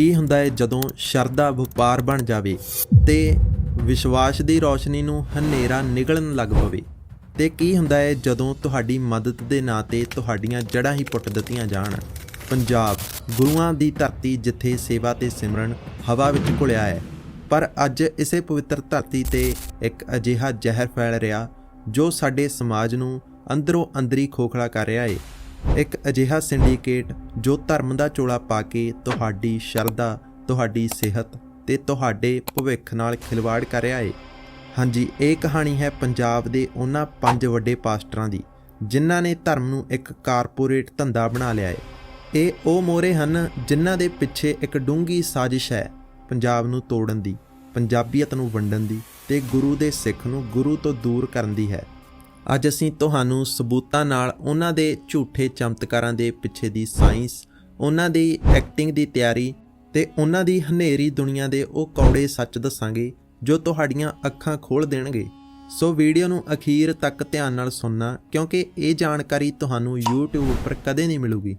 ਕੀ ਹੁੰਦਾ ਹੈ ਜਦੋਂ ਸ਼ਰਧਾ ਵਪਾਰ ਬਣ ਜਾਵੇ ਤੇ ਵਿਸ਼ਵਾਸ ਦੀ ਰੌਸ਼ਨੀ ਨੂੰ ਹਨੇਰਾ ਨਿਗਲਣ ਲੱਗ ਪਵੇ? ਤੇ ਕੀ ਹੁੰਦਾ ਹੈ ਜਦੋਂ ਤੁਹਾਡੀ ਮਦਦ ਦੇ ਨਾਂ ਤੇ ਤੁਹਾਡੀਆਂ ਜੜ੍ਹਾਂ ਹੀ ਪੁੱਟ ਦਿੱਤੀਆਂ ਜਾਣ? ਪੰਜਾਬ, ਗੁਰੂਆਂ ਦੀ ਧਰਤੀ ਜਿੱਥੇ ਸੇਵਾ ਤੇ ਸਿਮਰਨ ਹਵਾ ਵਿੱਚ ਘੁਲਿਆ ਹੈ, ਪਰ ਅੱਜ ਇਸੇ ਪਵਿੱਤਰ ਧਰਤੀ ਤੇ ਇੱਕ ਅਜਿਹਾ ਜ਼ਹਿਰ ਫੈਲ ਰਿਹਾ ਜੋ ਸਾਡੇ ਸਮਾਜ ਨੂੰ ਅੰਦਰੋਂ ਅੰਦਰੀ ਖੋਖਲਾ ਕਰ ਰਿਹਾ ਹੈ ਇੱਕ ਅਜਿਹਾ ਸਿੰਡੀਕੇਟ ਜੋ ਧਰਮ ਦਾ ਚੋਲਾ ਪਾ ਕੇ ਤੁਹਾਡੀ ਸ਼ਰਧਾ, ਤੁਹਾਡੀ ਸਿਹਤ ਤੇ ਤੁਹਾਡੇ ਭਵਿੱਖ ਨਾਲ ਖਿਲਵਾੜ ਕਰ ਰਿਹਾ ਏ। ਹਾਂਜੀ, ਇਹ ਕਹਾਣੀ ਹੈ ਪੰਜਾਬ ਦੇ ਉਹਨਾਂ ਪੰਜ ਵੱਡੇ ਪਾਸਟਰਾਂ ਦੀ, ਜਿਨ੍ਹਾਂ ਨੇ ਧਰਮ ਨੂੰ ਇੱਕ ਕਾਰਪੋਰੇਟ ਧੰਦਾ ਬਣਾ ਲਿਆ ਹੈ ਇਹ ਉਹ ਮੋਰੇ ਹਨ ਜਿਨ੍ਹਾਂ ਦੇ ਪਿੱਛੇ ਇੱਕ ਡੂੰਗੀ ਸਾਜ਼ਿਸ਼ ਹੈ ਪੰਜਾਬ ਨੂੰ ਤੋੜਨ ਦੀ, ਪੰਜਾਬੀਅਤ ਨੂੰ ਵੰਡਣ ਦੀ ਤੇ ਗੁਰੂ ਦੇ ਸਿੱਖ ਨੂੰ ਗੁਰੂ ਤੋਂ ਦੂਰ ਕਰਨ ਦੀ ਹੈ। ਅੱਜ ਅਸੀਂ ਤੁਹਾਨੂੰ ਸਬੂਤਾਂ ਨਾਲ ਉਹਨਾਂ ਦੇ ਝੂਠੇ ਚਮਤਕਾਰਾਂ ਦੇ ਪਿੱਛੇ ਦੀ ਸਾਇੰਸ, ਉਹਨਾਂ ਦੀ ਐਕਟਿੰਗ ਦੀ ਤਿਆਰੀ ਤੇ ਉਹਨਾਂ ਦੀ ਹਨੇਰੀ ਦੁਨੀਆ ਦੇ ਉਹ ਕੌੜੇ ਸੱਚ ਦੱਸਾਂਗੇ ਜੋ ਤੁਹਾਡੀਆਂ ਅੱਖਾਂ ਖੋਲ ਦੇਣਗੇ। ਸੋ ਵੀਡੀਓ ਨੂੰ ਅਖੀਰ ਤੱਕ ਧਿਆਨ ਨਾਲ ਸੁਣਨਾ, ਕਿਉਂਕਿ ਇਹ ਜਾਣਕਾਰੀ ਤੁਹਾਨੂੰ YouTube ਉੱਪਰ ਕਦੇ ਨਹੀਂ ਮਿਲੂਗੀ।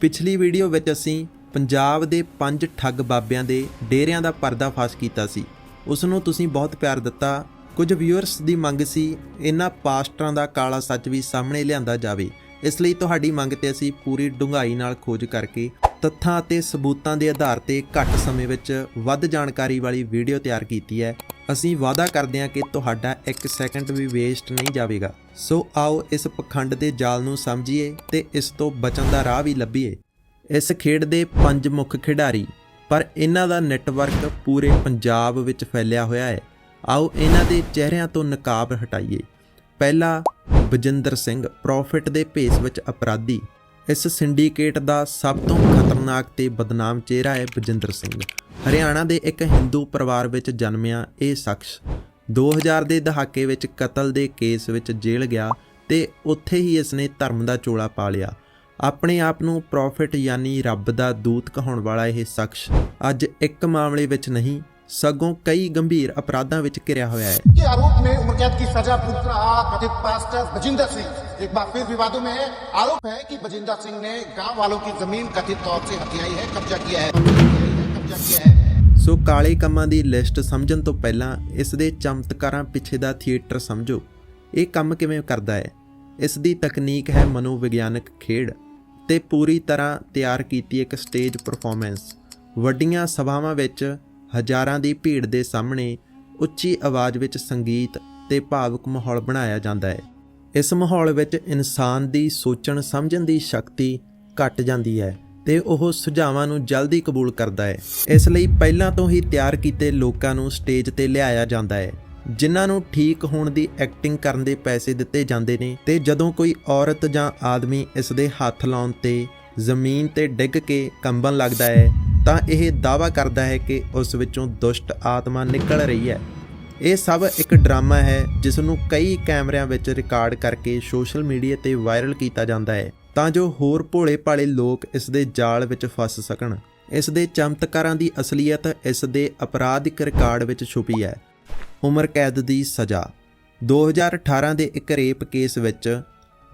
ਪਿਛਲੀ ਵੀਡੀਓ ਵਿੱਚ ਅਸੀਂ ਪੰਜਾਬ ਦੇ ਪੰਜ ਠੱਗ ਬਾਬਿਆਂ ਦੇ ਡੇਰਿਆਂ ਦਾ ਪਰਦਾਫਾਸ਼ ਕੀਤਾ ਸੀ। ਉਸ ਨੂੰ ਤੁਸੀਂ ਬਹੁਤ ਪਿਆਰ ਦਿੱਤਾ ਕੁਝ ਵਿਊਅਰਸ ਦੀ ਮੰਗ ਸੀ ਇਹਨਾਂ ਪਾਸਟਰਾਂ ਦਾ ਕਾਲਾ ਸੱਚ ਵੀ ਸਾਹਮਣੇ ਲਿਆਂਦਾ ਜਾਵੇ। ਇਸ ਲਈ ਤੁਹਾਡੀ ਮੰਗ ਤੇ ਅਸੀਂ ਪੂਰੀ ਡੂੰਘਾਈ ਨਾਲ ਖੋਜ ਕਰਕੇ ਤੱਥਾਂ ਅਤੇ ਸਬੂਤਾਂ ਦੇ ਆਧਾਰ ਤੇ ਘੱਟ ਸਮੇਂ ਵਿੱਚ ਵੱਧ ਜਾਣਕਾਰੀ ਵਾਲੀ ਵੀਡੀਓ ਤਿਆਰ ਕੀਤੀ ਹੈ। ਅਸੀਂ ਵਾਅਦਾ ਕਰਦੇ ਹਾਂ ਕਿ ਤੁਹਾਡਾ 1 ਸੈਕਿੰਡ ਵੀ ਵੇਸਟ ਨਹੀਂ ਜਾਵੇਗਾ। ਸੋ ਆਓ ਇਸ ਪਖੰਡ ਦੇ ਜਾਲ ਨੂੰ ਸਮਝੀਏ ਤੇ ਇਸ ਤੋਂ ਬਚਣ ਦਾ ਰਾਹ ਵੀ ਲੱਭੀਏ। ਇਸ ਖੇਡ ਦੇ ਪੰਜ ਮੁੱਖ ਖਿਡਾਰੀ, ਪਰ ਇਹਨਾਂ ਦਾ ਨੈਟਵਰਕ ਪੂਰੇ ਪੰਜਾਬ ਵਿੱਚ ਫੈਲਿਆ ਹੋਇਆ ਹੈ। ਆਓ ਇਹਨਾਂ ਦੇ ਚਿਹਰਿਆਂ ਤੋਂ ਨਕਾਬ ਹਟਾਈਏ। ਪਹਿਲਾ ਬਜਿੰਦਰ ਸਿੰਘ ਪ੍ਰੋਫਿਟ ਦੇ ਭੇਸ ਵਿੱਚ ਅਪਰਾਧੀ। ਇਸ ਸਿੰਡੀਕੇਟ ਦਾ ਸਭ ਤੋਂ ਖਤਰਨਾਕ ਤੇ ਬਦਨਾਮ ਚਿਹਰਾ ਹੈ ਬਜਿੰਦਰ ਸਿੰਘ। ਹਰਿਆਣਾ ਦੇ ਇੱਕ ਹਿੰਦੂ ਪਰਿਵਾਰ ਵਿੱਚ ਜਨਮਿਆ ਇਹ ਸ਼ਖਸ। 2000 ਦੇ ਦਹਾਕੇ ਵਿੱਚ ਕਤਲ ਦੇ ਕੇਸ ਵਿੱਚ ਜੇਲ੍ਹ ਗਿਆ ਤੇ ਉੱਥੇ ਹੀ ਇਸਨੇ ਧਰਮ ਦਾ ਚੋਲਾ ਪਾ ਲਿਆ। ਆਪਣੇ ਆਪ ਨੂੰ ਪ੍ਰੋਫਿਟ ਯਾਨੀ ਰੱਬ ਦਾ ਦੂਤ ਕਹਾਉਣ ਵਾਲਾ ਇਹ ਸ਼ਖਸ ਅੱਜ ਇੱਕ ਮਾਮਲੇ ਵਿੱਚ ਨਹੀਂ ਸਗੋਂ ਕਈ ਗੰਭੀਰ ਅਪਰਾਧਾਂ ਵਿੱਚ ਘਿਰਿਆ ਹੋਇਆ ਹੈ के आरोप में उम्र कैद की सजा भुगत रहा कथित पास्टर बजिंदर सिंह एक बार फिर विवादों में है आरोप है कि बजिंदर सिंह ने गांव वालों की जमीन कथित तौर से हथियाई है कब्जा किया है कब्जा किया है ਸੋ ਕਾਲੇ ਕੰਮਾਂ ਦੀ ਲਿਸਟ ਸਮਝਣ ਤੋਂ ਪਹਿਲਾਂ ਇਸ ਦੇ ਚਮਤਕਾਰਾਂ ਪਿੱਛੇ ਦਾ ਥੀਏਟਰ ਸਮਝੋ ਇਹ ਕੰਮ ਕਿਵੇਂ ਕਰਦਾ ਹੈ ਇਸ ਦੀ ਤਕਨੀਕ ਹੈ ਮਨੋਵਿਗਿਆਨਕ ਖੇਡ ਤੇ ਪੂਰੀ ਤਰ੍ਹਾਂ ਤਿਆਰ ਕੀਤੀ ਇੱਕ ਸਟੇਜ ਪਰਫਾਰਮੈਂਸ ਵੱਡੀਆਂ ਸਭਾਵਾਂ ਵਿੱਚ ਹਜ਼ਾਰਾਂ ਦੀ ਭੀੜ ਦੇ ਸਾਹਮਣੇ ਉੱਚੀ ਆਵਾਜ਼ ਵਿੱਚ ਸੰਗੀਤ ਤੇ ਭਾਵੁਕ ਮਾਹੌਲ ਬਣਾਇਆ ਜਾਂਦਾ ਹੈ। ਇਸ ਮਾਹੌਲ ਵਿੱਚ ਇਨਸਾਨ ਦੀ ਸੋਚਣ, ਸਮਝਣ ਦੀ ਸ਼ਕਤੀ ਘਟ ਜਾਂਦੀ ਹੈ ਤੇ ਉਹ ਸੁਝਾਵਾਂ ਨੂੰ ਜਲਦੀ ਕਬੂਲ ਕਰਦਾ ਹੈ। ਇਸ ਲਈ ਪਹਿਲਾਂ ਤੋਂ ਹੀ ਤਿਆਰ ਕੀਤੇ ਲੋਕਾਂ ਨੂੰ ਸਟੇਜ ਤੇ ਲਿਆਇਆ ਜਾਂਦਾ ਹੈ, ਜਿਨ੍ਹਾਂ ਨੂੰ ਠੀਕ ਹੋਣ ਦੀ ਐਕਟਿੰਗ ਕਰਨ ਦੇ ਪੈਸੇ ਦਿੱਤੇ ਜਾਂਦੇ ਨੇ ਤੇ ਜਦੋਂ ਕੋਈ ਔਰਤ ਜਾਂ ਆਦਮੀ ਇਸ ਦੇ ਹੱਥ ਲਾਉਣ ਤੇ ਜ਼ਮੀਨ ਤੇ ਡਿੱਗ ਕੇ ਕੰਬਣ ਲੱਗਦਾ ਹੈ ਤਾਂ ਇਹ ਦਾਅਵਾ ਕਰਦਾ ਹੈ ਕਿ ਉਸ ਵਿੱਚੋਂ ਦੁਸ਼ਟ ਆਤਮਾ ਨਿਕਲ ਰਹੀ ਹੈ। ਇਹ ਸਭ ਇੱਕ ਡਰਾਮਾ ਹੈ ਜਿਸ ਨੂੰ ਕਈ ਕੈਮਰਿਆਂ ਵਿੱਚ ਰਿਕਾਰਡ ਕਰਕੇ ਸੋਸ਼ਲ ਮੀਡੀਆ ਤੇ ਵਾਇਰਲ ਕੀਤਾ ਜਾਂਦਾ ਹੈ, ਤਾਂ ਜੋ ਹੋਰ ਭੋਲੇ ਭਾਲੇ ਲੋਕ ਇਸ ਦੇ ਜਾਲ ਵਿੱਚ ਫਸ ਸਕਣ। ਇਸ ਦੇ ਚਮਤਕਾਰਾਂ ਦੀ ਅਸਲੀਅਤ ਇਸ ਦੇ ਅਪਰਾਧਿਕ ਰਿਕਾਰਡ ਵਿੱਚ ਛੁਪੀ ਹੈ। ਉਮਰ ਕੈਦ ਦੀ ਸਜ਼ਾ। 2018 ਦੇ ਇੱਕ ਰੇਪ ਕੇਸ ਵਿੱਚ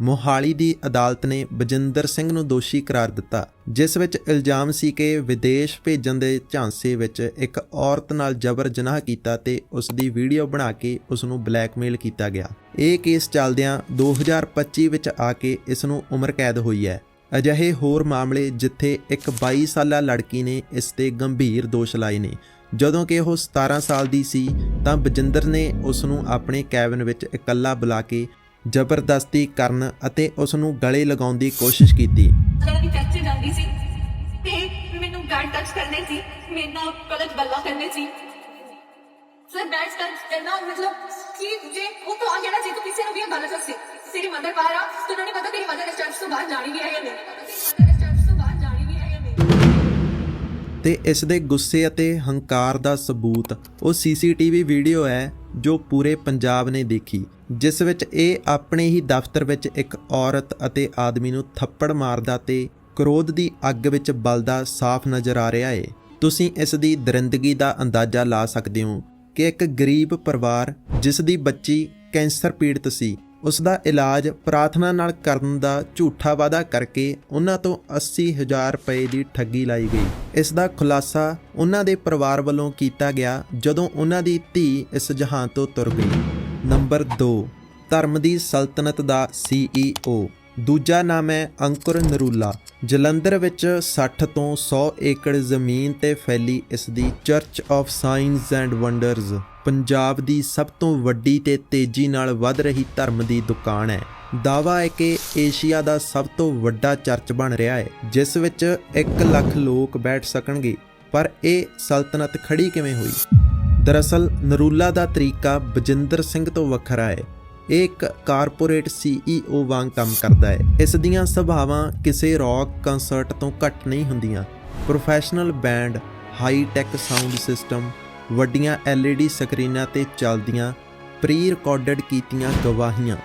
ਮੋਹਾਲੀ ਦੀ ਅਦਾਲਤ ਨੇ ਬਜਿੰਦਰ ਸਿੰਘ ਨੂੰ ਦੋਸ਼ੀ ਕਰਾਰ ਦਿੱਤਾ, ਜਿਸ ਵਿੱਚ ਇਲਜ਼ਾਮ ਸੀ ਕਿ ਵਿਦੇਸ਼ ਭੇਜਣ ਦੇ ਝਾਂਸੇ ਵਿੱਚ ਇੱਕ ਔਰਤ ਨਾਲ ਜਬਰ ਜਨਾਹ ਕੀਤਾ ਤੇ ਉਸ ਦੀ ਵੀਡੀਓ ਬਣਾ ਕੇ ਉਸ ਨੂੰ ਬਲੈਕਮੇਲ ਕੀਤਾ ਗਿਆ। ਇਹ ਕੇਸ ਚੱਲਦਿਆਂ 2025 ਵਿੱਚ ਆ ਕੇ ਇਸ ਨੂੰ ਉਮਰ ਕੈਦ ਹੋਈ ਹੈ। ਅਜਿਹੇ ਹੋਰ ਮਾਮਲੇ ਜਿੱਥੇ ਇੱਕ 22 ਸਾਲਾ ਲੜਕੀ ਨੇ ਇਸ ਤੇ ਗੰਭੀਰ ਦੋਸ਼ ਲਾਏ ਨੇ। ਜਦੋਂ ਕਿ ਉਹ 17 ਸਾਲ ਦੀ ਸੀ, ਤਾਂ ਬਜਿੰਦਰ ਨੇ ਉਸ ਨੂੰ ਆਪਣੇ ਕੈਬਨ ਵਿੱਚ ਇਕੱਲਾ ਬੁਲਾ ਕੇ ਜ਼ਬਰਦਸਤੀ ਕਰਨ ਅਤੇ ਉਸ ਨੂੰ ਗਲੇ ਲਗਾਉਣ ਦੀ ਕੋਸ਼ਿਸ਼ ਕੀਤੀ। ਜਦੋਂ ਵੀ ਚਰਚ ਜਾਂਦੀ ਸੀ ਤੇ ਮੈਨੂੰ ਗਾਰਡ ਟੱਚ ਕਰਨੇ ਸੀ, ਮੇਰੇ ਨਾਲ ਗਲਤ ਗੱਲਾਂ ਕਰਨੇ ਸੀ। ਸਰ ਬੈਡ ਟੱਚ ਕਰਨਾ ਮਤਲਬ ਕਿ ਜੇ ਉਹ ਤਾਂ ਆ ਜਿਹੜਾ ਜੇ ਤੂੰ ਕਿਸੇ ਨੂੰ ਵੀ ਇਹ ਗੱਲ ਦੱਸੇ, ਤੇਰੀ ਮਦਰ ਬਾਹਰ ਆ ਤੇ ਉਹਨਾਂ ਨੇ ਪਤਾ ਤੇਰੀ ਮਦਰ ਇਸ ਚਰਚ ਤੋਂ ਬਾਹਰ ਜਾਣੀ ਵੀ ਹੈ ਜਾਂ ਨਹੀਂ। ਨਹੀਂ ਇਸ ਦੇ ਗੁੱਸੇ ਅਤੇ ਹੰਕਾਰ ਦਾ ਸਬੂਤ, ਉਹ ਸੀਸੀਟੀਵੀ ਵੀਡੀਓ ਹੈ ਜੋ ਪੂਰੇ ਪੰਜਾਬ ਨੇ ਦੇਖੀ, ਜਿਸ ਵਿੱਚ ਇਹ ਆਪਣੇ ਹੀ ਦਫ਼ਤਰ ਵਿੱਚ ਇੱਕ ਔਰਤ ਅਤੇ ਆਦਮੀ ਨੂੰ ਥੱਪੜ ਮਾਰਦਾ ਤੇ ਕ੍ਰੋਧ ਦੀ ਅੱਗ ਵਿੱਚ ਬਲਦਾ ਸਾਫ਼ ਨਜ਼ਰ ਆ ਰਿਹਾ ਹੈ ਤੁਸੀਂ ਇਸ ਦੀ ਦਰਿੰਦਗੀ ਦਾ ਅੰਦਾਜ਼ਾ ਲਾ ਸਕਦੇ ਹੋ ਕਿ ਇੱਕ ਗਰੀਬ ਪਰਿਵਾਰ ਜਿਸ ਦੀ ਬੱਚੀ ਕੈਂਸਰ ਪੀੜਤ ਸੀ ਉਸ ਦਾ ਇਲਾਜ ਪ੍ਰਾਰਥਨਾ ਨਾਲ ਕਰਨ ਦਾ ਝੂਠਾ ਵਾਅਦਾ ਕਰਕੇ ਉਹਨਾਂ ਤੋਂ 80000 ਰੁਪਏ ਦੀ ਠੱਗੀ ਲਾਈ ਗਈ। ਇਸ ਦਾ ਖੁਲਾਸਾ ਉਹਨਾਂ ਦੇ ਪਰਿਵਾਰ ਵੱਲੋਂ ਕੀਤਾ ਗਿਆ ਜਦੋਂ ਉਹਨਾਂ ਦੀ ਧੀ ਇਸ ਜਹਾਨ ਤੋਂ ਤੁਰ ਗਈ। ਨੰਬਰ 2 ਧਰਮ ਦੀ ਸਲਤਨਤ ਦਾ CEO ਦੂਜਾ ਨਾਮ ਹੈ ਅੰਕੁਰ ਨਰੂਲਾ। ਜਲੰਧਰ ਵਿੱਚ 60 ਤੋਂ 100 ਏਕੜ ਜ਼ਮੀਨ ਤੇ ਫੈਲੀ ਇਸ ਦੀ church of science and wonders Punjab ਦੀ ਸਭ ਤੋਂ ਵੱਡੀ ਤੇ ਤੇਜ਼ੀ ਨਾਲ ਵੱਧ ਰਹੀ ਧਰਮ ਦੀ ਦੁਕਾਨ ਹੈ। ਦਾਵਾ ਹੈ ਕਿ ਏਸ਼ੀਆ ਦਾ ਸਭ ਤੋਂ ਵੱਡਾ ਚਰਚ ਬਣ ਰਿਹਾ ਹੈ, ਜਿਸ ਵਿੱਚ 1 ਲੱਖ ਲੋਕ ਬੈਠ ਸਕਣਗੇ। ਪਰ ਇਹ ਸਲਤਨਤ ਖੜੀ ਕਿਵੇਂ ਹੋਈ? ਦਰਅਸਲ, ਨਰੂਲਾ ਦਾ ਤਰੀਕਾ ਬਜਿੰਦਰ ਸਿੰਘ ਤੋਂ ਵੱਖਰਾ ਹੈ। ਇਹ ਇੱਕ ਕਾਰਪੋਰੇਟ CEO ਵਾਂਗ ਕੰਮ ਕਰਦਾ ਹੈ। ਇਸ ਦੀਆਂ ਸੁਭਾਵਾਂ ਕਿਸੇ ਰੌਕ ਕਨਸਰਟ ਤੋਂ ਘੱਟ ਨਹੀਂ ਹੁੰਦੀਆਂ। Professional band high tech sound system ਵੱਡੀਆਂ LED ਸਕਰੀਨਾਂ ਤੇ ਚੱਲਦੀਆਂ ਪ੍ਰੀ ਰਿਕਾਰਡਡ ਕੀਤੀਆਂ ਗਵਾਹੀਆਂ।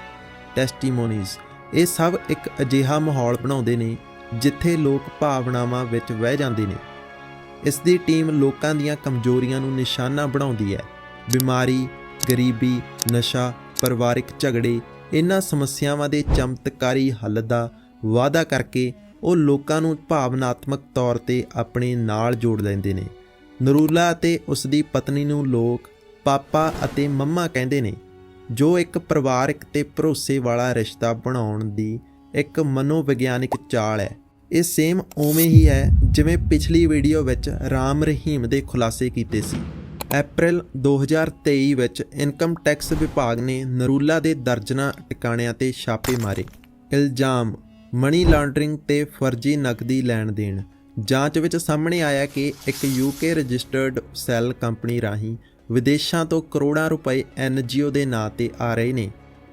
ਟੈਸਟੀਮੋਨੀਜ਼ ਇਹ ਸਭ ਇੱਕ ਅਜਿਹਾ ਮਾਹੌਲ ਬਣਾਉਂਦੇ ਨੇ, ਜਿੱਥੇ ਲੋਕ ਭਾਵਨਾਵਾਂ ਵਿੱਚ ਵਹਿ ਜਾਂਦੇ ਨੇ। ਇਸ ਦੀ ਟੀਮ ਲੋਕਾਂ ਦੀਆਂ ਕਮਜ਼ੋਰੀਆਂ ਨੂੰ ਨਿਸ਼ਾਨਾ ਬਣਾਉਂਦੀ ਹੈ। ਬਿਮਾਰੀ, ਗਰੀਬੀ, ਨਸ਼ਾ, ਪਰਿਵਾਰਿਕ ਝਗੜੇ ਇਹਨਾਂ ਸਮੱਸਿਆਵਾਂ ਦੇ ਚਮਤਕਾਰੀ ਹੱਲ ਦਾ ਵਾਅਦਾ ਕਰਕੇ ਉਹ ਲੋਕਾਂ ਨੂੰ ਭਾਵਨਾਤਮਕ ਤੌਰ ਤੇ ਆਪਣੇ ਨਾਲ ਜੋੜ ਲੈਂਦੇ ਨੇ। ਨਰੂਲਾ ਅਤੇ ਉਸ ਦੀ ਪਤਨੀ ਨੂੰ ਲੋਕ ਪਾਪਾ ਅਤੇ ਮੰਮਾ ਕਹਿੰਦੇ ਨੇ, ਜੋ ਇੱਕ ਪਰਿਵਾਰਕ ਤੇ ਭਰੋਸੇ ਵਾਲਾ ਰਿਸ਼ਤਾ ਬਣਾਉਣ ਦੀ ਇੱਕ ਮਨੋਵਿਗਿਆਨਿਕ ਚਾਲ ਹੈ। ਇਹ ਸੇਮ ਉਵੇਂ ਹੀ ਹੈ ਜਿਵੇਂ ਪਿਛਲੀ ਵੀਡੀਓ ਵਿੱਚ ਰਾਮ ਰਹੀਮ ਦੇ ਖੁਲਾਸੇ ਕੀਤੇ ਸੀ। ਅਪ੍ਰੈਲ 2023 ਵਿੱਚ ਇਨਕਮ ਟੈਕਸ ਵਿਭਾਗ ਨੇ ਨਰੂਲਾ ਦੇ ਦਰਜਨਾ ਟਿਕਾਣਿਆਂ ਤੇ ਛਾਪੇ ਮਾਰੇ। ਇਲਜ਼ਾਮ ਮਨੀ ਲਾਂਡਰਿੰਗ ਤੇ ਫਰਜ਼ੀ ਨਕਦੀ ਲੈਣ ਦੇਣ। ਜਾਂਚ ਵਿੱਚ ਸਾਹਮਣੇ ਆਇਆ ਕਿ ਇੱਕ ਯੂਕੇ ਰਜਿਸਟਰਡ ਸੈੱਲ ਕੰਪਨੀ ਰਾਹੀਂ ਵਿਦੇਸ਼ਾਂ ਤੋਂ ਕਰੋੜਾਂ ਰੁਪਏ ਐਨਜੀਓ ਦੇ ਨਾਂ ਤੇ ਆ ਰਹੇ ਨੇ,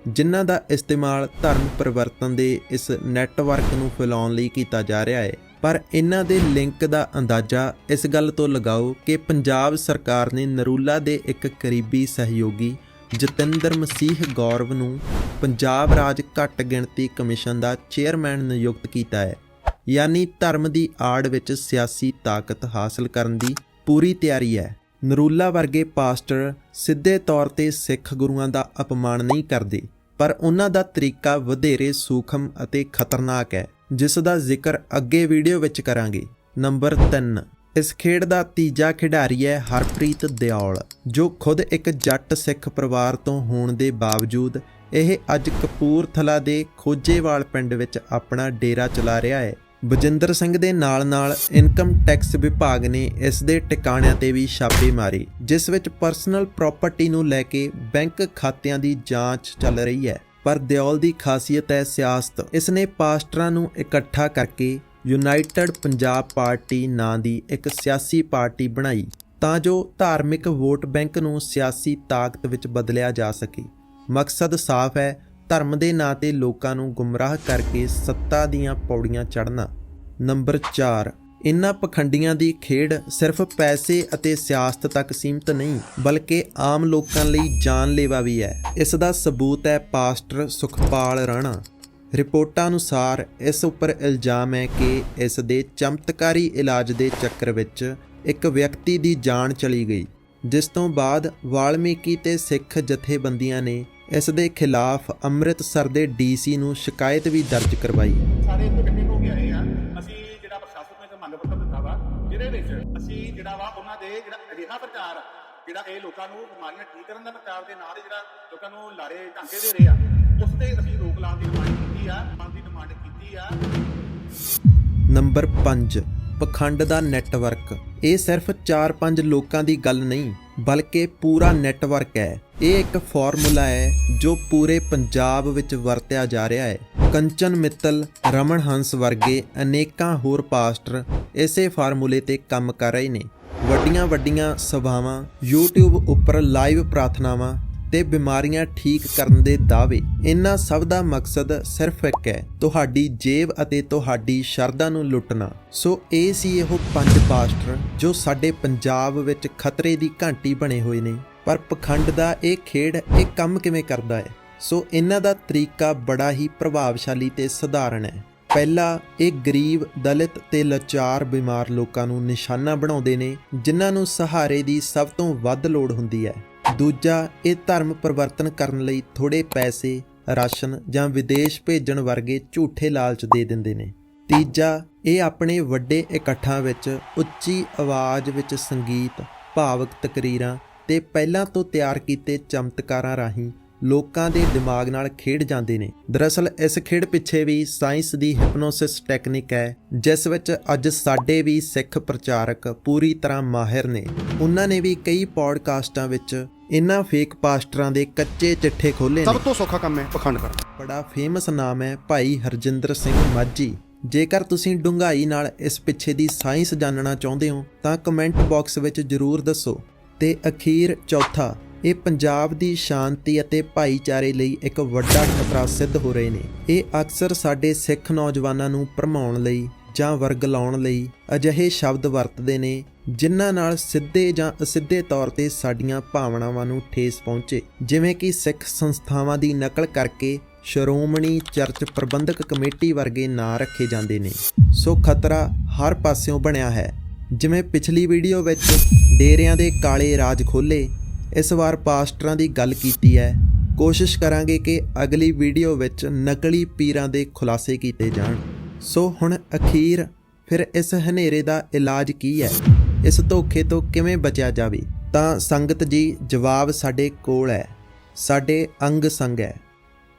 ਜਿਨ੍ਹਾਂ ਦਾ ਇਸਤੇਮਾਲ ਧਰਮ ਪਰਿਵਰਤਨ ਦੇ ਇਸ ਨੈਟਵਰਕ ਨੂੰ ਫੈਲਾਉਣ ਲਈ ਕੀਤਾ ਜਾ ਰਿਹਾ ਹੈ। ਪਰ ਇਹਨਾਂ ਦੇ ਲਿੰਕ ਦਾ ਅੰਦਾਜ਼ਾ ਇਸ ਗੱਲ ਤੋਂ ਲਗਾਓ ਕਿ ਪੰਜਾਬ ਸਰਕਾਰ ਨੇ ਨਰੂਲਾ ਦੇ ਇੱਕ ਕਰੀਬੀ ਸਹਿਯੋਗੀ ਜਤਿੰਦਰ ਮਸੀਹ ਗੌਰਵ ਨੂੰ ਪੰਜਾਬ ਰਾਜ ਘੱਟ ਗਿਣਤੀ ਕਮਿਸ਼ਨ ਦਾ ਚੇਅਰਮੈਨ ਨਿਯੁਕਤ ਕੀਤਾ ਹੈ। ਯਾਨੀ ਧਰਮ ਦੀ ਆੜ ਵਿੱਚ ਸਿਆਸੀ ਤਾਕਤ ਹਾਸਲ ਕਰਨ ਦੀ ਪੂਰੀ ਤਿਆਰੀ ਹੈ। ਨਰੂਲਾ ਵਰਗੇ ਪਾਸਟਰ ਸਿੱਧੇ ਤੌਰ ਤੇ ਸਿੱਖ ਗੁਰੂਆਂ ਦਾ ਅਪਮਾਨ ਨਹੀਂ ਕਰਦੇ, ਪਰ ਉਹਨਾਂ ਦਾ ਤਰੀਕਾ ਵਧੇਰੇ ਸੂਖਮ ਅਤੇ ਖਤਰਨਾਕ ਹੈ, ਜਿਸ ਦਾ ਜ਼ਿਕਰ ਅੱਗੇ ਵੀਡੀਓ ਵਿੱਚ ਕਰਾਂਗੇ। ਨੰਬਰ 3 ਇਸ ਖੇਡ ਦਾ ਤੀਜਾ ਖਿਡਾਰੀ ਹੈ ਹਰਪ੍ਰੀਤ ਦਿਓਲ, ਜੋ ਖੁਦ ਇੱਕ ਜੱਟ ਸਿੱਖ ਪਰਿਵਾਰ ਤੋਂ ਹੋਣ ਦੇ ਬਾਵਜੂਦ ਇਹ ਅੱਜ ਕਪੂਰਥਲਾ ਦੇ ਖੋਜੇਵਾਲ ਪਿੰਡ ਵਿੱਚ ਆਪਣਾ ਡੇਰਾ ਚਲਾ ਰਿਹਾ ਹੈ। ਬਜਿੰਦਰ ਸਿੰਘ ਦੇ ਨਾਲ-ਨਾਲ ਇਨਕਮ ਟੈਕਸ ਵਿਭਾਗ ਨੇ ਇਸ ਦੇ ਟਿਕਾਣਿਆਂ ਤੇ ਵੀ ਛਾਪੇ ਮਾਰੇ, ਜਿਸ ਵਿੱਚ ਪਰਸਨਲ ਪ੍ਰਾਪਰਟੀ ਨੂੰ ਲੈ ਕੇ ਬੈਂਕ ਖਾਤਿਆਂ ਦੀ ਜਾਂਚ ਚੱਲ ਰਹੀ ਹੈ। ਪਰ ਦਿਓਲ ਦੀ ਖਾਸੀਅਤ ਹੈ ਸਿਆਸਤ। ਇਸ ਨੇ ਪਾਸਟਰਾਂ ਨੂੰ ਇਕੱਠਾ ਕਰਕੇ ਯੂਨਾਈਟਿਡ ਪੰਜਾਬ ਪਾਰਟੀ ਨਾਂ ਦੀ ਇੱਕ ਸਿਆਸੀ ਪਾਰਟੀ ਬਣਾਈ, ਤਾਂ ਜੋ ਧਾਰਮਿਕ ਵੋਟ ਬੈਂਕ ਨੂੰ ਸਿਆਸੀ ਤਾਕਤ ਵਿੱਚ ਬਦਲਿਆ ਜਾ ਸਕੇ। ਮਕਸਦ ਸਾਫ਼ ਹੈ ਧਰਮ ਦੇ ਨਾਂ ਤੇ ਲੋਕਾਂ ਨੂੰ ਗੁੰਮਰਾਹ ਕਰਕੇ ਸੱਤਾ ਦੀਆਂ ਪੌੜੀਆਂ ਚੜ੍ਹਨਾ। ਨੰਬਰ 4 ਇਨ੍ਹਾਂ ਪਖੰਡੀਆਂ ਦੀ ਖੇਡ ਸਿਰਫ ਪੈਸੇ ਅਤੇ ਸਿਆਸਤ ਤੱਕ ਸੀਮਤ ਨਹੀਂ, ਬਲਕਿ ਆਮ ਲੋਕਾਂ ਲਈ ਜਾਨਲੇਵਾ ਵੀ ਹੈ। ਇਸ ਦਾ ਸਬੂਤ ਹੈ ਪਾਸਟਰ ਸੁਖਪਾਲ ਰਾਣਾ। ਰਿਪੋਰਟਾਂ ਅਨੁਸਾਰ ਇਸ ਉੱਪਰ ਇਲਜ਼ਾਮ ਹੈ ਕਿ ਇਸ ਦੇ ਚਮਤਕਾਰੀ ਇਲਾਜ ਦੇ ਚੱਕਰ ਵਿੱਚ ਇੱਕ ਵਿਅਕਤੀ ਦੀ ਜਾਨ ਚਲੀ ਗਈ, ਜਿਸ ਤੋਂ ਬਾਅਦ ਵਾਲਮੀਕੀ ਤੇ ਸਿੱਖ ਜਥੇਬੰਦੀਆਂ ਨੇ ਇਸ ਦੇ ਖਿਲਾਫ ਅੰਮ੍ਰਿਤਸਰ ਦੇ ਡੀਸੀ ਨੂੰ ਸ਼ਿਕਾਇਤ ਵੀ ਦਰਜ ਕਰਵਾਈ। ਸਾਰੇ ਇਕੱਠੇ ਹੋ ਕੇ ਆਏ ਆ। ਅਸੀਂ ਜਿਹੜਾ ਪ੍ਰਸ਼ਾਸਨ ਨੂੰ ਮੰਗ ਪੱਤਰ ਦਿੱਤਾ ਵਾ ਜਿਹਦੇ ਵਿੱਚ ਅਸੀਂ ਜਿਹੜਾ ਵਾ ਉਹਨਾਂ ਦੇ ਜਿਹੜਾ ਅਜਿਹਾ ਪ੍ਰਚਾਰ ਜਿਹੜਾ ਇਹ ਲੋਕਾਂ ਨੂੰ ਬਿਮਾਰੀਆਂ ਠੀਕ ਕਰਨ ਦਾ ਪ੍ਰਚਾਰ ਦੇ ਨਾਲ ਜਿਹੜਾ ਲੋਕਾਂ ਨੂੰ ਲਾਰੇ ਢਾਂਕੇ ਦੇ ਰਹੇ ਆ ਉਸ ਤੇ ਅਸੀਂ ਰੋਕ ਲਾਉਣ ਦੀ ਡਿਮਾਂਡ ਕੀਤੀ ਆ ਮੰਗ ਦੀ ਡਿਮਾਂਡ ਕੀਤੀ ਆ। ਨੰਬਰ 5 ਪਖੰਡ ਦਾ ਨੈਟਵਰਕ। ਇਹ ਸਿਰਫ 4-5 ਲੋਕਾਂ ਦੀ ਗੱਲ ਨਹੀਂ, ਬਲਕਿ ਪੂਰਾ ਨੈਟਵਰਕ ਹੈ। ਇਹ ਇੱਕ ਫਾਰਮੂਲਾ ਹੈ ਜੋ ਪੂਰੇ ਪੰਜਾਬ ਵਿੱਚ ਵਰਤਿਆ ਜਾ ਰਿਹਾ ਹੈ। ਕੰਚਨ ਮਿੱਤਲ, ਰਮਨ ਹੰਸ ਵਰਗੇ ਅਨੇਕਾਂ ਹੋਰ ਪਾਸਟਰ ਇਸੇ ਫਾਰਮੂਲੇ ਤੇ ਕੰਮ ਕਰ ਰਹੇ ਨੇ। ਵੱਡੀਆਂ ਵੱਡੀਆਂ ਸਭਾਵਾਂ, YouTube ਉੱਪਰ ਲਾਈਵ ਪ੍ਰਾਰਥਨਾਵਾਂ ਤੇ ਬਿਮਾਰੀਆਂ ਠੀਕ ਕਰਨ ਦੇ ਦਾਅਵੇ। ਇਹਨਾਂ ਸਭ ਦਾ ਮਕਸਦ ਸਿਰਫ ਇੱਕ ਹੈ, ਤੁਹਾਡੀ ਜੇਬ ਅਤੇ ਤੁਹਾਡੀ ਸ਼ਰਧਾ ਨੂੰ ਲੁੱਟਣਾ। ਸੋ ਇਹ ਸੀ ਇਹੋ ਪੰਜ ਪਾਸਟਰ ਜੋ ਸਾਡੇ ਪੰਜਾਬ ਵਿੱਚ ਖਤਰੇ ਦੀ ਘੰਟੀ ਬਣੇ ਹੋਏ ਨੇ। ਪਰ ਪਖੰਡ ਦਾ ਇਹ ਖੇਡ, ਇਹ ਕੰਮ ਕਿਵੇਂ ਕਰਦਾ ਹੈ? ਸੋ ਇਹਨਾਂ ਦਾ ਤਰੀਕਾ ਬੜਾ ਹੀ ਪ੍ਰਭਾਵਸ਼ਾਲੀ ਤੇ ਸਧਾਰਨ ਹੈ। ਪਹਿਲਾ, ਇਹ ਗਰੀਬ, ਦਲਿਤ ਤੇ ਲਾਚਾਰ ਬਿਮਾਰ ਲੋਕਾਂ ਨੂੰ ਨਿਸ਼ਾਨਾ ਬਣਾਉਂਦੇ ਨੇ, ਜਿਨ੍ਹਾਂ ਨੂੰ ਸਹਾਰੇ ਦੀ ਸਭ ਤੋਂ ਵੱਧ ਲੋੜ ਹੁੰਦੀ ਹੈ। ਦੂਜਾ, ਇਹ ਧਰਮ ਪਰਿਵਰਤਨ ਕਰਨ ਲਈ ਥੋੜੇ ਪੈਸੇ, ਰਾਸ਼ਨ ਜਾਂ ਵਿਦੇਸ਼ ਭੇਜਣ ਵਰਗੇ ਝੂਠੇ ਲਾਲਚ ਦੇ ਦਿੰਦੇ ਨੇ। ਤੀਜਾ, ਇਹ ਆਪਣੇ ਵੱਡੇ ਇਕੱਠਾਂ ਵਿੱਚ ਉੱਚੀ ਆਵਾਜ਼ ਵਿੱਚ ਸੰਗੀਤ, ਭਾਵਕ ਤਕਰੀਰਾਂ ਤੇ ਪਹਿਲਾਂ ਤੋਂ ਤਿਆਰ ਕੀਤੇ ਚਮਤਕਾਰਾਂ ਰਾਹੀਂ ਲੋਕਾਂ ਦੇ ਦਿਮਾਗ ਨਾਲ ਖੇਡ ਜਾਂਦੇ ਨੇ। ਦਰਅਸਲ ਇਸ ਖੇਡ ਪਿੱਛੇ ਵੀ ਸਾਇੰਸ ਦੀ ਹਿਪਨੋਸਿਸ ਟੈਕਨੀਕ ਹੈ ਜਿਸ ਵਿੱਚ ਅੱਜ ਸਾਡੇ ਵੀ ਸਿੱਖ ਪ੍ਰਚਾਰਕ ਪੂਰੀ ਤਰ੍ਹਾਂ ਮਾਹਿਰ ਨੇ। ਉਹਨਾਂ ਨੇ ਵੀ ਕਈ ਪੌਡਕਾਸਟਾਂ ਵਿੱਚ ਇਨ੍ਹਾਂ ਫੇਕ ਪਾਸਟਰਾਂ ਦੇ ਕੱਚੇ ਚਿੱਠੇ ਖੋਲੇ ਸਭ ਤੋਂ ਸੌਖਾ ਕੰਮ ਹੈ ਪਖੰਡ ਕਰਨਾ। ਬੜਾ ਫੇਮਸ ਨਾਮ ਹੈ ਭਾਈ ਹਰਜਿੰਦਰ ਸਿੰਘ ਮਾਝੀ। ਜੇਕਰ ਤੁਸੀਂ ਡੁੰਗਾਈ ਨਾਲ ਇਸ ਪਿੱਛੇ ਦੀ ਸਾਇੰਸ ਜਾਣਨਾ ਚਾਹੁੰਦੇ ਹੋ ਤਾਂ ਕਮੈਂਟ ਬਾਕਸ ਵਿੱਚ ਜਰੂਰ ਦੱਸੋ। ਤੇ ਅਖੀਰ ਚੌਥਾ। ਇਹ ਪੰਜਾਬ ਦੀ ਸ਼ਾਂਤੀ ਅਤੇ ਭਾਈਚਾਰੇ ਲਈ ਇੱਕ ਵੱਡਾ ਖਤਰਾ ਸਿੱਧ ਹੋ ਰਹੇ ਨੇ। ਇਹ ਅਕਸਰ ਸਾਡੇ ਸਿੱਖ ਨੌਜਵਾਨਾਂ ਨੂੰ ਭਰਮਾਉਣ ਲਈ ਜਾਂ ਵਰਗ ਲਾਉਣ ਲਈ ਅਜਿਹੇ ਸ਼ਬਦ ਵਰਤਦੇ ਨੇ, ਜਿਨ੍ਹਾਂ ਨਾਲ ਸਿੱਧੇ ਜਾਂ ਅਸਿੱਧੇ ਤੌਰ ਤੇ ਸਾਡੀਆਂ ਭਾਵਨਾਵਾਂ ਨੂੰ ਠੇਸ ਪਹੁੰਚੇ। ਜਿਵੇਂ ਕਿ ਸਿੱਖ ਸੰਸਥਾਵਾਂ ਦੀ ਨਕਲ ਕਰਕੇ ਸ਼੍ਰੋਮਣੀ ਚਰਚ ਪ੍ਰਬੰਧਕ ਕਮੇਟੀ ਵਰਗੇ ਨਾਂ ਰੱਖੇ ਜਾਂਦੇ ਨੇ। ਸੋ ਖਤਰਾ ਹਰ ਪਾਸਿਓਂ ਬਣਿਆ ਹੈ। ਜਿਵੇਂ ਪਿਛਲੀ ਵੀਡੀਓ ਵਿੱਚ ਡੇਰਿਆਂ ਦੇ ਕਾਲੇ ਰਾਜ ਖੋਲੇ ਇਸ ਵਾਰ ਪਾਸਟਰਾਂ ਦੀ ਗੱਲ ਕੀਤੀ ਹੈ। ਕੋਸ਼ਿਸ਼ ਕਰਾਂਗੇ ਕਿ ਅਗਲੀ ਵੀਡੀਓ ਵਿੱਚ ਨਕਲੀ ਪੀਰਾਂ ਦੇ ਖੁਲਾਸੇ ਕੀਤੇ ਜਾਣ। ਸੋ ਹੁਣ ਅਖੀਰ, ਫਿਰ ਇਸ ਹਨੇਰੇ ਦਾ ਇਲਾਜ ਕੀ ਹੈ? ਇਸ ਧੋਖੇ ਤੋਂ ਕਿਵੇਂ ਬਚਿਆ ਜਾਵੇ? ਤਾਂ ਸੰਗਤ ਜੀ, ਜਵਾਬ ਸਾਡੇ ਕੋਲ ਹੈ। ਸਾਡੇ ਅੰਗ ਸੰਗ ਹੈ।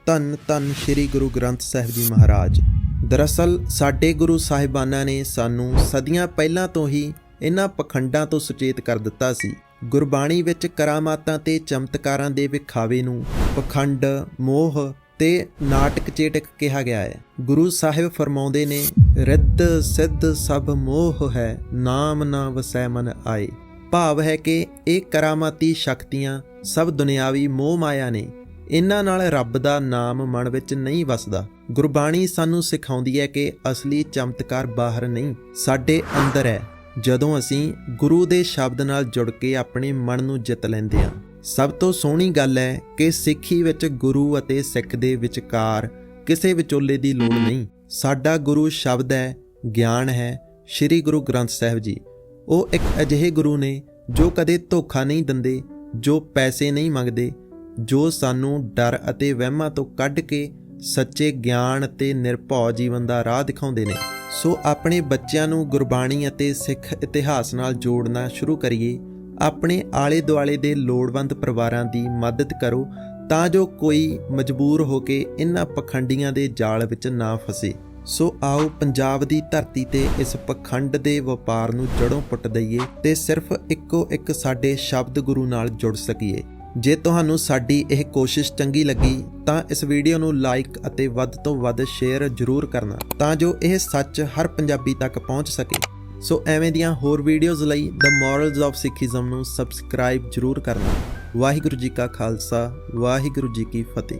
ਧੰਨ ਧੰਨ ਸ੍ਰੀ ਗੁਰੂ ਗ੍ਰੰਥ ਸਾਹਿਬ ਜੀ ਮਹਾਰਾਜ। ਦਰਅਸਲ, ਸਾਡੇ ਗੁਰੂ ਸਾਹਿਬਾਨਾਂ ਨੇ ਸਾਨੂੰ ਸਦੀਆਂ ਪਹਿਲਾਂ ਤੋਂ ਹੀ ਇਹਨਾਂ ਪਖੰਡਾਂ ਤੋਂ ਸੁਚੇਤ ਕਰ ਦਿੱਤਾ ਸੀ। ਗੁਰਬਾਣੀ ਵਿੱਚ ਕਰਾਮਾਤਾਂ ਤੇ ਚਮਤਕਾਰਾਂ ਦੇ ਵਿਖਾਵੇ ਨੂੰ ਪਖੰਡ, ਮੋਹ ਤੇ ਨਾਟਕ ਚੇਟਕ ਕਿਹਾ ਗਿਆ ਹੈ। ਗੁਰੂ ਸਾਹਿਬ ਫਰਮਾਉਂਦੇ ਨੇ, ਰਿੱਧ ਸਿੱਧ ਸਭ ਮੋਹ ਹੈ, ਨਾਮ ਨਾ ਵਸੈ ਮਨ ਆਏ। ਭਾਵ ਹੈ ਕਿ ਇਹ ਕਰਾਮਾਤੀ ਸ਼ਕਤੀਆਂ ਸਭ ਦੁਨਿਆਵੀ ਮੋਹ ਮਾਇਆ ਨੇ। ਇਹਨਾਂ ਨਾਲ ਰੱਬ ਦਾ ਨਾਮ ਮਨ ਵਿੱਚ ਨਹੀਂ ਵਸਦਾ। ਗੁਰਬਾਣੀ ਸਾਨੂੰ ਸਿਖਾਉਂਦੀ ਹੈ ਕਿ ਅਸਲੀ ਚਮਤਕਾਰ ਬਾਹਰ ਨਹੀਂ, ਸਾਡੇ ਅੰਦਰ ਹੈ। ਜਦੋਂ ਅਸੀਂ ਗੁਰੂ ਦੇ ਸ਼ਬਦ ਨਾਲ ਜੁੜ ਕੇ ਆਪਣੇ ਮਨ ਨੂੰ ਜਿੱਤ ਲੈਂਦੇ ਹਾਂ। ਸਭ ਤੋਂ ਸੋਹਣੀ ਗੱਲ ਹੈ ਕਿ ਸਿੱਖੀ ਵਿੱਚ ਗੁਰੂ ਅਤੇ ਸਿੱਖ ਦੇ ਵਿਚਕਾਰ ਕਿਸੇ ਵਿਚੋਲੇ ਦੀ ਲੋੜ ਨਹੀਂ। ਸਾਡਾ ਗੁਰੂ ਸ਼ਬਦ ਹੈ, ਗਿਆਨ ਹੈ, ਸ੍ਰੀ ਗੁਰੂ ਗ੍ਰੰਥ ਸਾਹਿਬ ਜੀ। ਉਹ ਇੱਕ ਅਜਿਹੇ ਗੁਰੂ ਨੇ ਜੋ ਕਦੇ ਧੋਖਾ ਨਹੀਂ ਦਿੰਦੇ, ਜੋ ਪੈਸੇ ਨਹੀਂ ਮੰਗਦੇ, ਜੋ ਸਾਨੂੰ ਡਰ ਅਤੇ ਵਹਿਮਾਂ ਤੋਂ ਕੱਢ ਕੇ ਸੱਚੇ ਗਿਆਨ ਅਤੇ ਨਿਰਭਉ ਜੀਵਨ ਦਾ ਰਾਹ ਦਿਖਾਉਂਦੇ ਨੇ। ਸੋ ਆਪਣੇ ਬੱਚਿਆਂ ਨੂੰ ਗੁਰਬਾਣੀ ਅਤੇ ਸਿੱਖ ਇਤਿਹਾਸ ਨਾਲ ਜੋੜਨਾ ਸ਼ੁਰੂ ਕਰੀਏ। ਆਪਣੇ ਆਲੇ ਦੁਆਲੇ ਦੇ ਲੋੜਵੰਦ ਪਰਿਵਾਰਾਂ ਦੀ ਮਦਦ ਕਰੋ ਤਾਂ ਜੋ ਕੋਈ ਮਜਬੂਰ ਹੋ ਕੇ ਇਹਨਾਂ ਪਖੰਡੀਆਂ ਦੇ ਜਾਲ ਵਿੱਚ ਨਾ ਫਸੇ। ਸੋ ਆਓ ਪੰਜਾਬ ਦੀ ਧਰਤੀ ਤੇ ਇਸ ਪਖੰਡ ਦੇ ਵਪਾਰ ਨੂੰ ਜੜੋਂ ਪੁੱਟ ਦਈਏ ਤੇ ਸਿਰਫ ਇੱਕੋ ਇੱਕ ਸਾਡੇ ਸ਼ਬਦ ਗੁਰੂ ਨਾਲ ਜੁੜ ਸਕੀਏ। ਜੇ ਤੁਹਾਨੂੰ ਸਾਡੀ ਇਹ ਕੋਸ਼ਿਸ਼ ਚੰਗੀ ਲੱਗੀ, ਤਾਂ ਇਸ ਵੀਡੀਓ ਨੂੰ ਲਾਈਕ ਅਤੇ ਵੱਧ ਤੋਂ ਵੱਧ ਸ਼ੇਅਰ ਜ਼ਰੂਰ ਕਰਨਾ, ਤਾਂ ਜੋ ਇਹ ਸੱਚ ਹਰ ਪੰਜਾਬੀ ਤੱਕ ਪਹੁੰਚ ਸਕੇ। ਸੋ ਐਵੇਂ ਦੀਆਂ ਹੋਰ ਵੀਡੀਓਜ਼ ਲਈ ਦ ਮੋਰਲਸ ਆਫ ਸਿੱਖੀਜ਼ਮ ਨੂੰ ਸਬਸਕ੍ਰਾਈਬ ਜ਼ਰੂਰ ਕਰਨਾ। ਵਾਹਿਗੁਰੂ ਜੀ ਕਾ ਖਾਲਸਾ, ਵਾਹਿਗੁਰੂ ਜੀ ਕੀ ਫਤਿਹ।